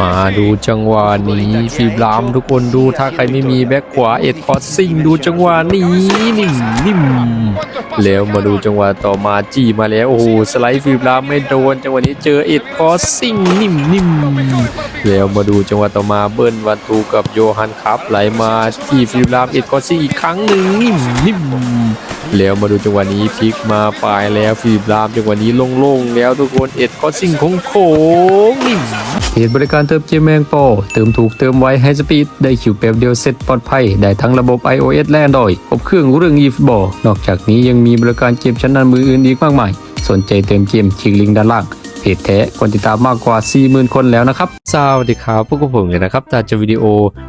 มาดูจังหวะนี้ฟิบลามทุกคนดูถ้าใครไม่มีแบ็คขวาเอ็ดคอสซิงดูจังหวะนี้นิ่มนิ่มแล้วมาดูจังหวะต่อมาจี้มาแล้วโอ้โหสไลด์ฟิบลามไม่โดนจังหวะนี้เจอเอ็ดคอสซิงนิ่มนิ่มแล้วมาดูจังหวะต่อมาเบิ้ลวันตูกับโยฮันครับไหลมาที่ฟิบลามเอ็ดคอสซิงอีกครั้งหนึ่งนิ่มนิ่ม แล้วมาดูจังหวะนี้พลิกมาปลายแล้วฟีบรามจังหวะนี้โล่งๆแล้วทุกคนเอ็ดก็สิ่งของโค้งนิ่มเหตุบริการเติมเจมแมงโปเติมถูกเติมไวให้สปีดได้คิวเปบเดียวเสร็จปลอดภัย ได้ทั้งระบบ iOS และ Android ครบเครื่องเรื่องอีฟบอลนอกจากนี้ยังมีบริการเกมชั้นนำมืออื่นอีกมากมาย สนใจเติมเกมคลิกลิงก์ด้านล่าง เพจแท้คนติดตามมากกว่า 40,000 คนแล้วนะครับ สวัสดีครับพวกผมเลยนะครับตาจะวิดีโอ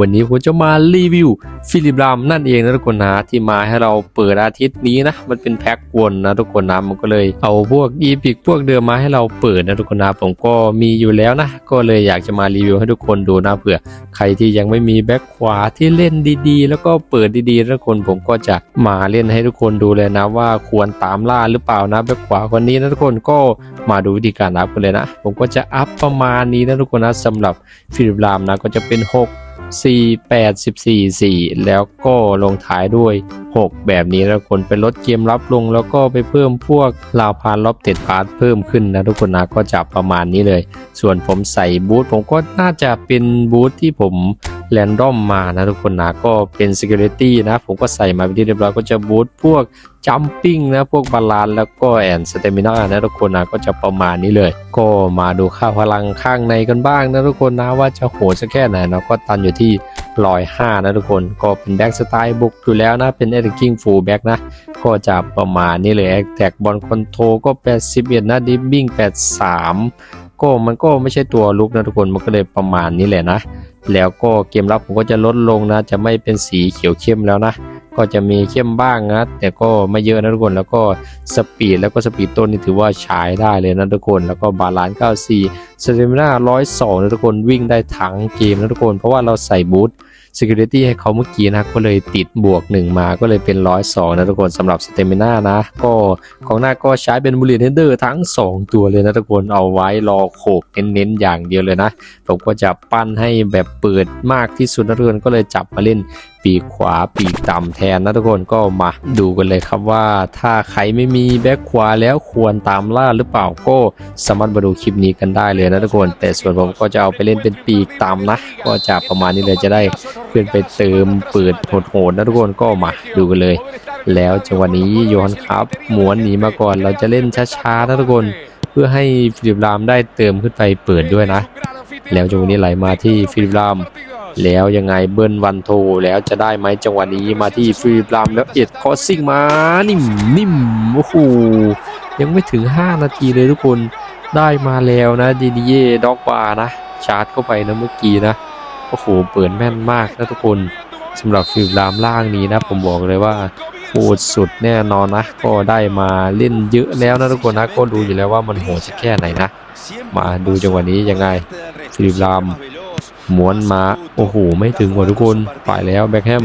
วันนี้ผมจะมารีวิวฟิลิปรามนั่นเองนะทุกคนนะที่มาให้เราเปิดอาทิตย์นี้นะ มันเป็นแพ็กวนนะทุกคนนะมันก็เลยเอาพวกอีพิกพวกเดิมมาให้เราเปิดนะทุกคนนะผมก็มีอยู่แล้วนะ ก็เลยอยากจะมารีวิวให้ทุกคนดูนะเผื่อ ใครที่ยังไม่มีแบ็คขวาที่เล่นดีๆ แล้วก็เปิดดีๆนะทุกคนผมก็จะมาเล่นให้ทุกคนดูเลยนะว่าควรตามล่าหรือเปล่านะแบ็คขวาคนนี้นะทุกคนก็มาดูวิธีการอัพกันเลยนะ ผมก็จะอัพประมาณนี้นะทุกคนนะสำหรับฟิลิปรามนะก็จะเป็น 6 4 8 14 4 แล้วก็ลงท้ายด้วย 6 แบบนี้นะทุกคนเป็นลดเกมรับลง แล้วก็ไปเพิ่มพวกลาวพานล็อบเต็ดพาร์ทเพิ่มขึ้นนะทุกคนนะก็จะประมาณนี้เลย ส่วนผมใส่บูทผมก็น่าจะเป็นบูทที่ผม แรนดอมมานะทุกคนนะก็เป็น Security นะ ผมก็ใส่มาเป็นที่เรียบร้อยก็จะบูทพวกจัมปิ้งนะพวกบาลานแล้วก็แอนสเตมินานะทุกคนนะก็จะประมาณนี้เลย ก็มาดูค่าพลังข้างในกันบ้างนะทุกคนนะว่าจะโหดสักแค่ไหนเนาะก็ตันอยู่ที่ร้อยห้านะทุกคนก็เป็นแบ็กสไตล์บุกอยู่แล้วนะ เป็นเอ t กิ้งฟูลแบ็กนะ ก็จะประมาณนี้เลยแท็กบอลคอนโทรก็ 81 นะดิฟบิ้ง83 ก็มันก็ไม่ใช่ตัวลุกนะทุกคนมันก็เลยประมาณนี้แหละนะ แล้วก็เกมรับผมก็จะลดลงนะ จะไม่เป็นสีเขียวเข้มแล้วนะ ก็จะมีเข้มบ้างนะ แต่ก็ไม่เยอะนะทุกคน แล้วก็สปีดแล้วก็สปีดต้นนี่ถือว่าใช้ได้เลยนะทุกคน แล้วก็บาลานซ์94สเตมิน่า102นะทุกคน วิ่งได้ทั้งเกมนะทุกคน เพราะว่าเราใส่บูท Security ให้เขาเมื่อกี้นะก็เลยติดบวก 1 มาก็เลยเป็น 102 นะทุกคนสำหรับสเตมิน่านะ ก็ของหน้าก็ใช้เป็นบูลเลตเฮดเดอร์ทั้ง 2 ตัวเลยนะทุกคนเอาไว้รอโขกเน้นๆอย่างเดียวเลยนะ ผมก็จะปั้นให้แบบเปิดมากที่สุดนะทุกคนก็เลยจับมาเล่นปีกขวาปีกต่ำแทนนะทุกคนก็มาดูกันเลยครับว่า ถ้าใครไม่มีแบ็คขวาแล้วควรตามล่าหรือเปล่าก็สามารถมาดูคลิปนี้กันได้เลยนะทุกคน แต่ส่วนผมก็จะเอาไปเล่นเป็นปีกต่ำนะ ก็จะประมาณนี้เลยจะได้เพื่อนไปเติมเปิดโหดๆนะทุกคนก็มาดูกันเลย แล้วจังหวะนี้โยนครับหมวนหนีมาก่อนเราจะเล่นช้าๆนะทุกคน เพื่อให้ฟิลิปรามได้เติมขึ้นไปเปิดด้วยนะ แล้วจังหวะนี้ไหลมาที่ฟิลิปราม แล้วยังไงเบิ้ลวันโทแล้วจะได้ไหมจังหวะนี้มาที่ฟิลิปรามแล้วเอ็ดคอสซิ่งมานิ่มนิ่มโอ้โหยังไม่ถึง 5 นาทีเลยทุกคนได้มาแล้วนะดีดีเย่ด็อกบาร์นะชาร์จเข้าไปนะเมื่อกี้นะโอ้โหเปิดแม่นมากนะทุกคนสำหรับฟิลิปรามล่างนี้นะ ผมบอกเลยว่าโหดสุดแน่นอนนะ ก็ได้มาเล่นเยอะแล้วนะทุกคนนะก็ดูอยู่แล้วว่ามันโหดสักแค่ไหนนะ มาดูจังหวะนี้ยังไง ฟิลิรามม้วนมาโอ้โห ไม่ถึงว่ะทุกคนไปแล้วแบ็คแฮม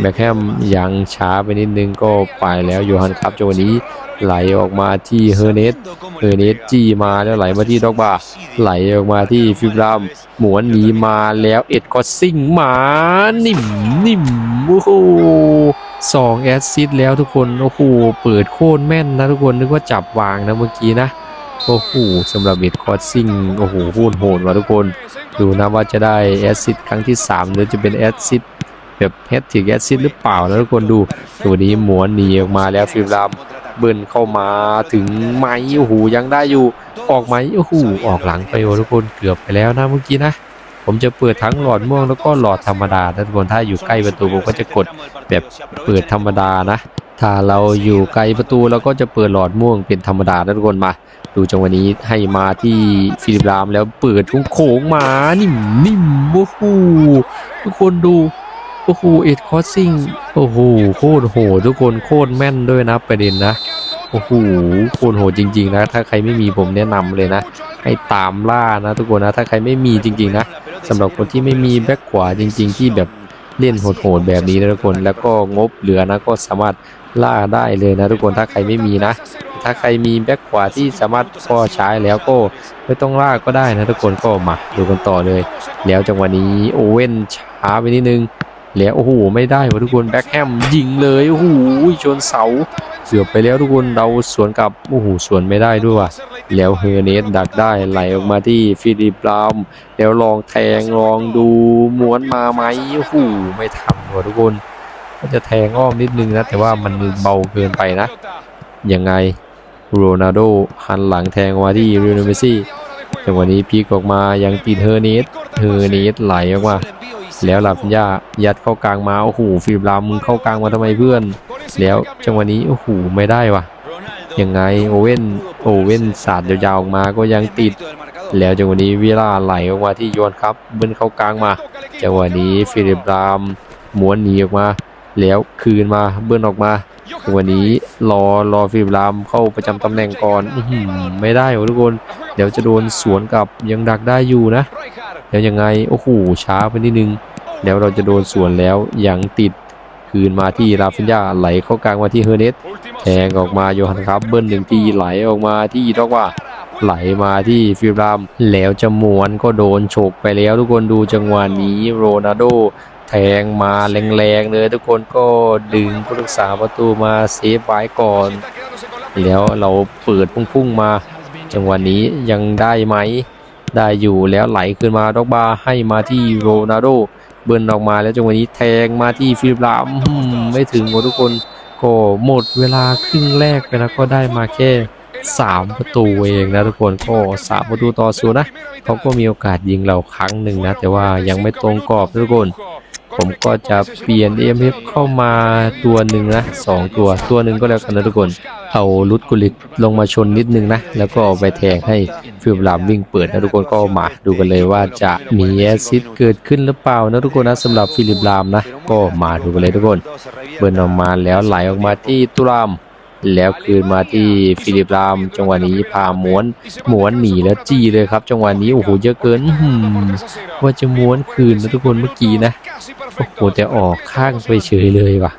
แบ็คแฮมยังช้าไปนิดนึงก็ไปแล้วโยฮันครับจังหวะนี้ไหลออกมาที่เฮอร์เนสเฮอร์เนสจี้มาแล้วไหลมาที่ด็อกบาไหลออกมาที่ฟิบรามหมวนหนีมาแล้วเอ็ดก็ซิ่งมานิ่มนิ่มโอ้โหสองแอสซิสต์แล้วทุกคนโอ้โหเปิดโคตรแม่นนะทุกคนนึกว่าจับวางนะเมื่อกี้นะ โอ้โหสำหรับเอ็ดคอสซิ่งโอ้โหโคตรโหดว่ะทุกคน ดูนะว่าจะได้แอซซิดครั้งที่ 3 หรือจะเป็นแอซซิดแบบแฮตติกแอซซิดหรือเปล่านะทุกคนดูตัวนี้หมวนหนีออกมาแล้วฟิลรามเบิร์นเข้ามาถึงไหมโอ้โหยังได้อยู่ออกไหมโอ้โหออกหลังไปโอ้ทุกคนเกือบไปแล้วนะเมื่อกี้นะผมจะเปิดทั้งหลอดม่วงแล้วก็หลอดธรรมดานะทุกคนถ้าอยู่ใกล้ประตูผมก็จะกดแบบเปิดธรรมดานะ ถ้าเราอยู่ไกลประตูเราก็จะเปิดหลอดม่วงเป็นธรรมดาทุกคนมา ดูจังหวะนี้ให้มาที่ฟิลิปรามแล้วเปิดโค้งมานิ่มนิ่มโอ้โหทุกคนดูโอ้โหเอ็ดคอสซิ่งโอ้โหโคตรโหทุกคนโคตรแม่นด้วยนะประเด็นนะโอ้โหโคตรโหจริง ๆ นะ ถ้าใครไม่มีผมแนะนำเลยนะ ให้ตามล่านะ ทุกคนนะ ถ้าใครไม่มีจริง ๆ นะสำหรับคนที่ไม่มีแบ็คขวาจริง ๆ ที่แบบ เล่นโหดๆแบบนี้นะทุกคน แล้วก็งบเหลือนะก็สามารถล่าได้เลยนะทุกคนถ้าใครไม่มีนะ ถ้าใครมีแบ็คขวาที่สามารถพอใช้แล้วก็ไม่ต้องล่าก็ได้นะทุกคนก็มาดูกันต่อเลย แล้วจังหวะนี้โอเว่นช้าไปนิดนึงแล้วโอ้โหไม่ได้วะทุกคนแบ็คแฮมยิงเลยโอ้โหชนเสา เกือบไปแล้วทุกคนเราสวนกลับโอ้โหสวนไม่ได้ด้วยว่ะแล้วเฮอร์เนสดักได้ไหลออกมาที่ฟิลิปลามแล้วลองแทงลองดูม้วนมาไหมโอ้โหไม่ทัว่ะทุกคนก็จะแทงอ้อมนิดนึงนะ แต่ว่ามันเบาเกินไปนะยังไงโรนัลโดหันหลังแทงมาที่เรอัลเมซี่จังหวะนี้พลิกออกมายังติดเฮอร์เนสเฮอร์เนสไหลออกมา แล้วลาฟินยายัดเข้ากลางมาโอ้โหฟิลิปลามึงเข้ากลางมาทำไมเพื่อน แล้วจังหวะนี้โอ้โหไม่ได้วะยังไงโอเว่นโอเว่นสาดยาวๆออกมาก็ยังติด แล้วจังหวะนี้วิลาไหลออกมาที่โยนครับเบิ้ลเข้ากลางมาจังหวะนี้ฟิลิปลามหมวนหนีออกมา แล้วคืนมาเบิ้ลออกมาจังหวะนี้รอรอฟิลิปลามเข้าประจำตำแหน่งก่อนอื้อหือไม่ได้ทุกคนเดี๋ยวจะโดนสวนกลับยังดักได้อยู่นะแล้วยังไงโอ้โหช้าไปนิดนึง แล้วเราจะโดนสวนแล้วยังติดคืนมาที่ราฟินยาไหลเข้ากลางมาที่เฮอร์เนสแทงออกมาโยฮันครับเบิ้ลหนึ่งทีไหลออกมาที่ดอกว่าไหลมาที่ฟิลรามแล้วจะมวนก็โดนฉกไปแล้วทุกคนดูจังหวะนี้โรนัลโดแทงมาแรงๆเลยทุกคนก็ดึงผู้รักษาประตูมาเซฟไว้ก่อน แล้วเราเปิดพุ่งๆมา จังหวะนี้ยังได้ไหม ได้อยู่แล้วไหลขึ้นมาดอกบาให้มาที่โรนัลโด เบิร์นออกมาแล้วจังหวะนี้แทงมาที่ฟิลิปลามไม่ถึงหมดทุกคนก็หมดเวลาครึ่งแรกไปแล้วก็ได้มาแค่ 3 ประตูเองนะทุกคนก็ 3 ประตูต่อศูนย์นะเขาก็มีโอกาสยิงเราครั้งหนึ่งนะ แต่ว่ายังไม่ตรงกรอบทุกคน ผมก็จะเปลี่ยน EMF เข้ามาตัวหนึ่งนะสองตัวตัวหนึ่งก็แล้วกันนะทุกคน เอาลุดกุลิตลงมาชนนิดนึงนะ แล้วก็ไปแทงให้ฟิลลามวิ่งเปิดนะทุกคนก็มาดูกันเลยว่าจะมีแอซิดเกิดขึ้นหรือเปล่านะทุกคนนะสำหรับฟิลิปลามนะ ก็มาดูกันเลยทุกคน เบิร์นออกมาแล้วไหลออกมาที่ตุลาม แล้วคืนมาที่ฟิลิปลามจังหวะนี้พาม้วนม้วนหนีแล้วจี้เลยครับ จังหวะนี้โอ้โหเยอะเกินหือว่าจะม้วนคืนนะทุกคนเมื่อกี้นะโอ้โหแต่ออกข้างไปเฉยเลยว่ะ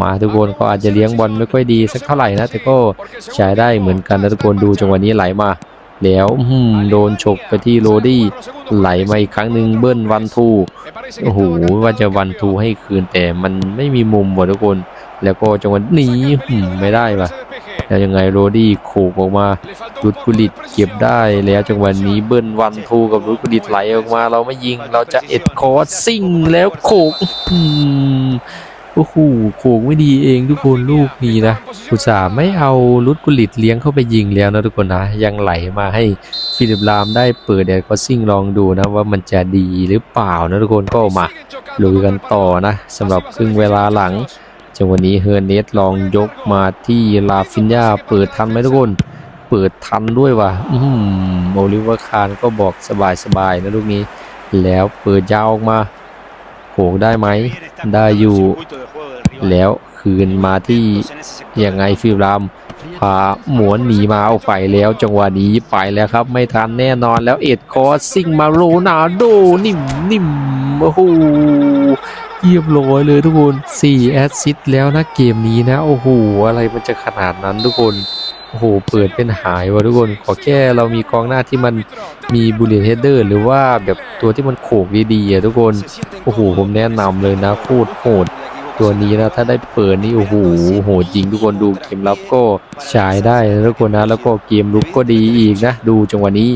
มาทุกคนก็อาจจะเลี้ยงบอลไม่ค่อยดีสักเท่าไหร่นะแต่ก็ใช้ได้เหมือนกันนะทุกคนดูจังหวะนี้ไหลมา แล้วหือโดนฉกไปที่โรดี้ไหลมาอีกครั้งหนึ่งเบิ้ลวันทูโอ้โหว่าจะวันทูให้คืนแต่มันไม่มีมุมว่ะทุกคน แล้วก็จังหวะนี้หืมไม่ได้ว่ะแล้วยังไงโรดี้โขกออกมารุดกุลิตเก็บได้แล้วจังหวะนี้เบิ้ลวันทูกับรุดกุลิตไหลออกมา เราไม่ยิงเราจะเอ็ดคอร์สซิ่งแล้วโขกอืมโอ้โหโขกไม่ดีเองทุกคนลูกนี้นะอุตส่าห์ไม่เอารุดกุลิตเลี้ยงเข้าไปยิงแล้วนะทุกคนนะ ยังไหลมาให้ฟิลิปลามได้เปิดเอ็ดคอร์สซิ่งลองดูนะว่ามันจะดีหรือเปล่านะทุกคนก็มาลุยกันต่อนะสำหรับครึ่งเวลาหลัง จังหวะนี้เฮอร์เนสลองยกมาที่ลาฟินยาเปิดทันไหมทุกคน เปิดทันด้วยว่ะอืมโอลิเวอร์คานก็บอกสบายๆนะลูกนี้ แล้วเปิดยาวออกมาโขกได้ไหม ได้อยู่ แล้วคืนมาที่ยังไงฟิลรามพาหมวนหนีมาเอาไปแล้วจังหวะนี้ไปแล้วครับ ไม่ทันแน่นอนแล้วเอ็ดคอร์ซิ่งมาโรนาลโดนิ่มนิ่มโอ้โห เรียบร้อยเลยทุกคน4แอสซิสแล้วนะเกมนี้นะ โอ้โห อะไรมันจะขนาดนั้นทุกคน โอ้โห เปิดเป็นหายวะทุกคน ขอแค่เรามีกองหน้าที่มันมีบูเลตเฮดเดอร์หรือว่าแบบตัวที่มันโขกดีๆอะทุกคน โอ้โห ผมแนะนำเลยนะโคตรโหดตัวนี้นะถ้าได้เปิดนี่โอ้โหโหดจริงทุกคนดูเกมรับก็ฉายได้นะทุกคนนะแล้วก็เกมลุกก็ดีอีกนะ ดูจังหวะนี้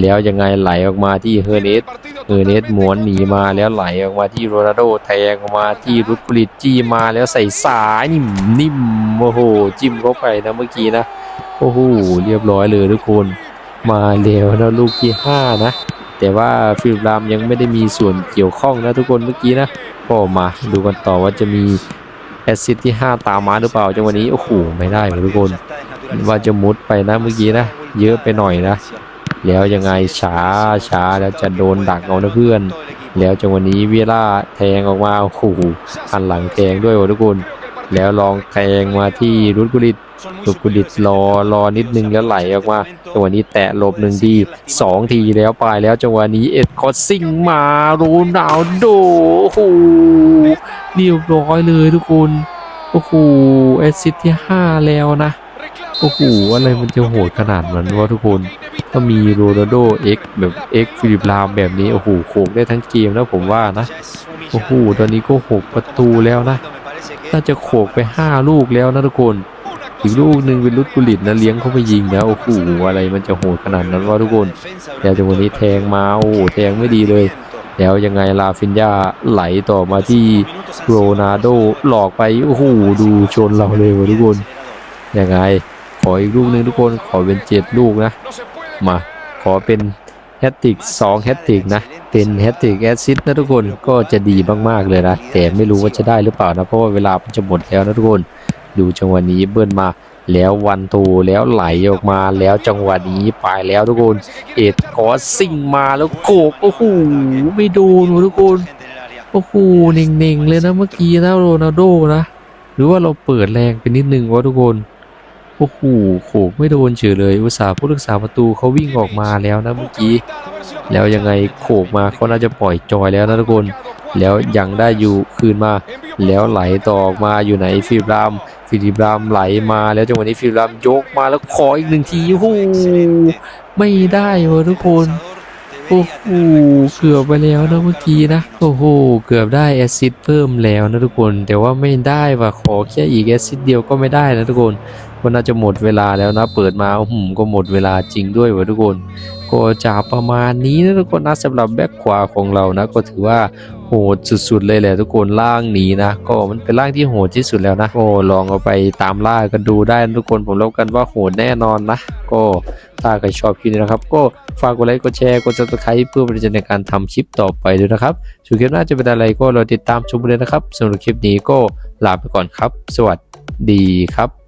แล้วยังไงไหลออกมาที่เฮอร์เนสเออร์เนสม้วนหนีมาแล้วไหลออกมาที่โรนัลโดแทงออกมาที่รุดกุลิตจี้มาแล้วใส่สายนิ่มนิ่มโอ้โหจิ้มเข้าไปนะเมื่อกี้นะโอ้โหเรียบร้อยเลยทุกคนมาแล้วนะลูกที่ 5 นะ แต่ว่าฟิลรามยังไม่ได้มีส่วนเกี่ยวข้องนะทุกคนเมื่อกี้นะก็มาดูกันต่อว่าจะมีแอสซิต์ที่ 5 ตามมาหรือเปล่าจังหวะนี้โอ้โหไม่ได้เลยทุกคนว่าจะมุดไปนะเมื่อกี้นะ เยอะไปหน่อยนะ แล้วยังไงช้าช้าแล้วจะโดนดักเอานะเพื่อน แล้วจังหวะนี้เวียร่าแทงออกมาโอ้โหหันหลังแทงด้วยทุกคน แล้วลองแทงมาที่รุดกุลิตรุดกุลิตรอรอนิดนึงแล้วไหลออกมาจังหวะนี้แตะหลบหนึ่งทีสองทีแล้วไปแล้วจังหวะนี้เอ็ดคอสซิ่งมาโรนัลโดโอ้โหเรียบร้อยเลยทุกคนโอ้โหแอสซิสต์ที่ห้าแล้วนะ โอ้โหอะไรมันจะโหดขนาดนั้นวะทุกคนถ้ามีโรนัลโดเอ็กแบบเอ็กฟิลิปลามแบบนี้โอ้โหโขกได้ทั้งเกมนะผมว่านะโอ้โหตอนนี้ก็หกประตูแล้วนะน่าจะโขกไปห้าลูกแล้วนะทุกคนอีกลูกหนึ่งเป็นลุดกุลิตนะเลี้ยงเข้าไปยิงนะโอ้โหอะไรมันจะโหดขนาดนั้นวะทุกคนแล้วจังหวะนี้แทงมาโอ้โหแทงไม่ดีเลย แล้วยังไงลาฟินยาไหลต่อมาที่โรนัลโดหลอกไปโอ้โหดูชนเราเลยวะทุกคนยังไง ขออีกลูกหนึ่งทุกคนขอเป็นเจ็ดลูกนะ มาขอเป็นแฮตติกสองแฮตติกนะ เป็นแฮตติกแอซซิสนะทุกคนก็จะดีมากๆเลยนะ แต่ไม่รู้ว่าจะได้หรือเปล่านะ เพราะว่าเวลามันจะหมดแล้วนะทุกคน ดูจังหวะนี้เบิ้ลมาแล้ววันตูแล้วไหลออกมาแล้วจังหวะนี้ไปแล้วทุกคน เอ็ดขอซิ่งมาแล้วโกกโอ้โหไม่โดนวะทุกคนโอ้โหเน่งๆเลยนะเมื่อกี้นะโรนัลโดนะ หรือว่าเราเปิดแรงไปนิดนึงวะทุกคน โอ้โหโขกไม่โดนเฉยเลยอุตส่าห์ผู้รักษาประตูเขาวิ่งออกมาแล้วนะเมื่อกี้ แล้วยังไงโขกมาเขาน่าจะปล่อยจอยแล้วนะทุกคน แล้วยังได้อยู่คืนมา แล้วไหลต่อออกมาอยู่ไหนฟิลิปรามฟิลิปรามไหลมาแล้วจังหวะนี้ฟิลิปรามยกมาแล้วขออีกหนึ่งทีโอ้โหไม่ได้เลยทุกคน โอ้โหเกือบไปแล้วนะเมื่อกี้นะ โอ้โห เกือบได้แอซิดเพิ่มแล้วนะทุกคน แต่ว่าไม่ได้ว่ะขอแค่อีกแอซิดเดียวก็ไม่ได้นะทุกคนก็น่าจะหมดเวลาแล้วนะ เปิดมาหืมก็หมดเวลาจริงด้วยวะทุกคน ก็จะประมาณนี้นะทุกคนนะสำหรับแบ็คขวาของเรานะ ก็ถือว่าโหดสุดๆเลยแหละทุกคนล่างนี้นะ ก็มันเป็นล่างที่โหดที่สุดแล้วนะ ก็ลองเอาไปตามล่ากันดูได้นะทุกคนผมรับกันว่าโหดแน่นอนนะ ก็ถ้าใครชอบคลิปนี้นะครับ ก็ฝากกดไลค์กดแชร์กด subscribe เพื่อเป็นกำลังในการทำคลิปต่อไปด้วยนะครับส่วนคลิปหน้าจะเป็นอะไรก็รอติดตามชมเลยนะครับสำหรับคลิปนี้ก็ลาไปก่อนครับ สวัสดีครับ